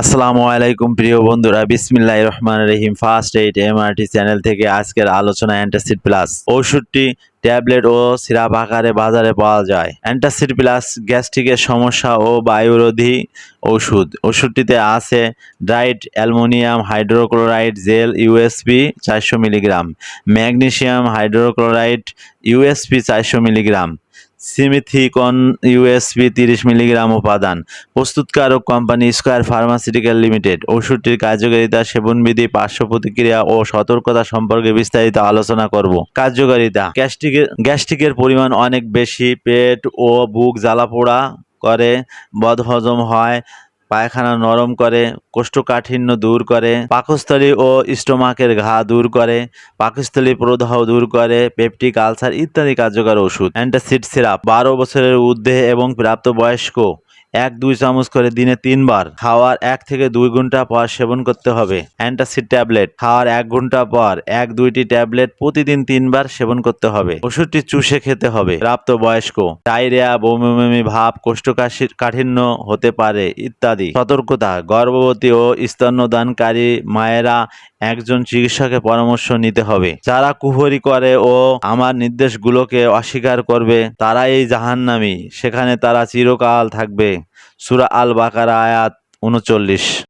আসসালামু আলাইকুম প্রিয় বন্ধুরা বিসমিল্লাহ রহমান রহিম। ফার্স্ট এইট এমআরটি চ্যানেল থেকে আজকের আলোচনা অ্যান্টাসিড প্লাস ওষুধটি ট্যাবলেট ও সিরাপ আকারে বাজারে পাওয়া যায়। অ্যান্টাসিড প্লাস গ্যাস্ট্রিকের সমস্যা ও বায়ুরোধী ওষুধ। ওষুধটিতে আছে dried aluminium hydrochloride gel USP চারশো মিলিগ্রাম। ম্যাগনেশিয়াম হাইড্রোক্লোরাইড ইউএসপি চারশো মিলিগ্রাম। সিমিথিকন ইউএসপি তিরিশ মিলিগ্রাম উপাদান। প্রস্তুতকারক কোম্পানি স্কয়ার ফার্মাসিউটিক্যাল লিমিটেড ওষুধটির কার্যকারিতা, সেবনবিধি, পার্শ্ব প্রতিক্রিয়া ও সতর্কতা সম্পর্কে বিস্তারিত আলোচনা করব। কার্যকারিতা। গ্যাস্ট্রিকের গ্যাস্ট্রিকের পরিমাণ অনেক বেশি। পেট ও বুক জ্বালাপোড়া করে, বদহজম হয় পায়খানা নরম করে, কোষ্ঠকাঠিন্য দূর করে, পাকস্থলী ও স্টোমাকের ঘা দূর করে, পাকস্থলী প্রদাহ দূর করে, পেপটিক আলসার ইত্যাদি কার্যকর ওষুধ। অ্যান্টাসিড সিরাপ, বারো বছরের ঊর্ধ্বে এবং প্রাপ্তবয়স্ক এক, দুই চামচ করে দিনে তিনবার। খাওয়ার এক থেকে দুই ঘণ্টা পর সেবন করতে হবে। Antacid tablet. খাওয়ার এক ঘণ্টা পর এক, দুইটি ট্যাবলেট প্রতিদিন তিনবার সেবন করতে হবে। ওষুধটি চুষে খেতে হবে। প্রাপ্তবয়স্ক ডায়রিয়া বমি ভাব কোষ্ঠকাঠিন্য কাঠিন্য হতে পারে, ইত্যাদি। সতর্কতা। গর্ভবতী ও স্তন্যদানকারী মায়েরা একজন চিকিৎসকের পরামর্শ নিতে হবে। যারা কুহরি করে ও আমার নির্দেশগুলোকে অস্বীকার করবে তারা এই জাহান্নামী। সেখানে তারা চিরকাল থাকবে। সুরা আল বাকারা আয়াত উনচল্লিশ।